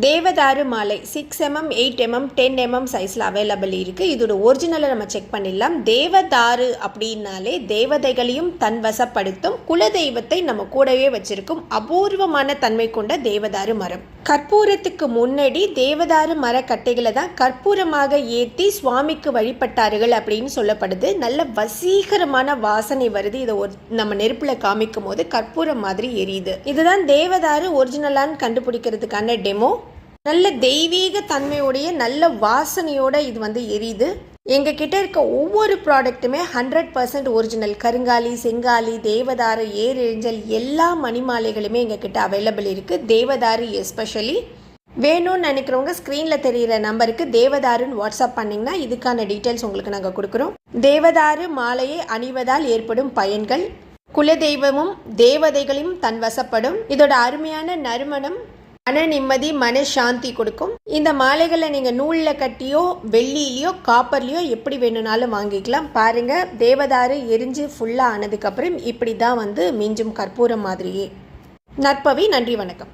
தேவதாரு மாலை six mm eight mm ten mm சைஸில் available இருக்குது இதோட ஒரிஜினலை நம்ம செக் பண்ணிடலாம். தேவதாரு அப்படின்னாலே தேவதைகளையும் தன் வசப்படுத்தும் குலதெய்வத்தை நம்ம கூடவே வச்சிருக்கும். அபூர்வமான தன்மை கொண்ட தேவதாரு மரம். கற்பூரத்துக்கு முன்னாடி தேவதாரு மரக்கட்டைகளை தான் கற்பூரமாக ஏற்றி சுவாமிக்கு வழிபட்டார்கள் அப்படின்னு சொல்லப்படுது. நல்ல வசீகரமான வாசனை வருது. இதை ஒரு நம்ம நெருப்பில் காமிக்கும் போது கற்பூரம் மாதிரி எரியுது. இதுதான் தேவதாரு ஒரிஜினலான்னு கண்டுபிடிக்கிறதுக்கான டெமோ. நல்ல தெய்வீக தன்மையுடைய நல்ல வாசனையோட இது வந்து எரியுது. எங்கக்கிட்ட இருக்க ஒவ்வொரு ப்ராடக்ட்டுமே ஹண்ட்ரட் பர்சன்ட் ஒரிஜினல் கருங்காலி செங்காலி தேவதாரு ஏரிஞ்சல் எல்லா மணிமாலைகளுமே எங்கள் கிட்ட அவைலபிள் இருக்குது தேவதாரு எஸ்பெஷலி வேணும்னு நினைக்கிறவங்க ஸ்க்ரீனில் தெரிகிற நம்பருக்கு தேவதாருன்னு வாட்ஸ்அப் பண்ணிங்கன்னா இதுக்கான டீட்டெயில்ஸ் உங்களுக்கு நாங்கள் கொடுக்குறோம். தேவதாரு மாலையை அணிவதால் ஏற்படும் பயன்கள். குலதெய்வமும் தேவதைகளையும் தன் வசப்படும் இதோட அருமையான நறுமணம் மன நிம்மதி மன சாந்தி கொடுக்கும். இந்த மாலைகளை நீங்கள் நூலில் கட்டியோ வெள்ளியிலையோ காப்பர்லையோ எப்படி வேணும்னாலும் வாங்கிக்கலாம். பாருங்க தேவதாரு எரிஞ்சு ஃபுல்லாக ஆனதுக்கப்புறம் இப்படி தான் வந்து மிஞ்சும் கற்பூரம் மாதிரியே. நற்பவி நன்றி வணக்கம்.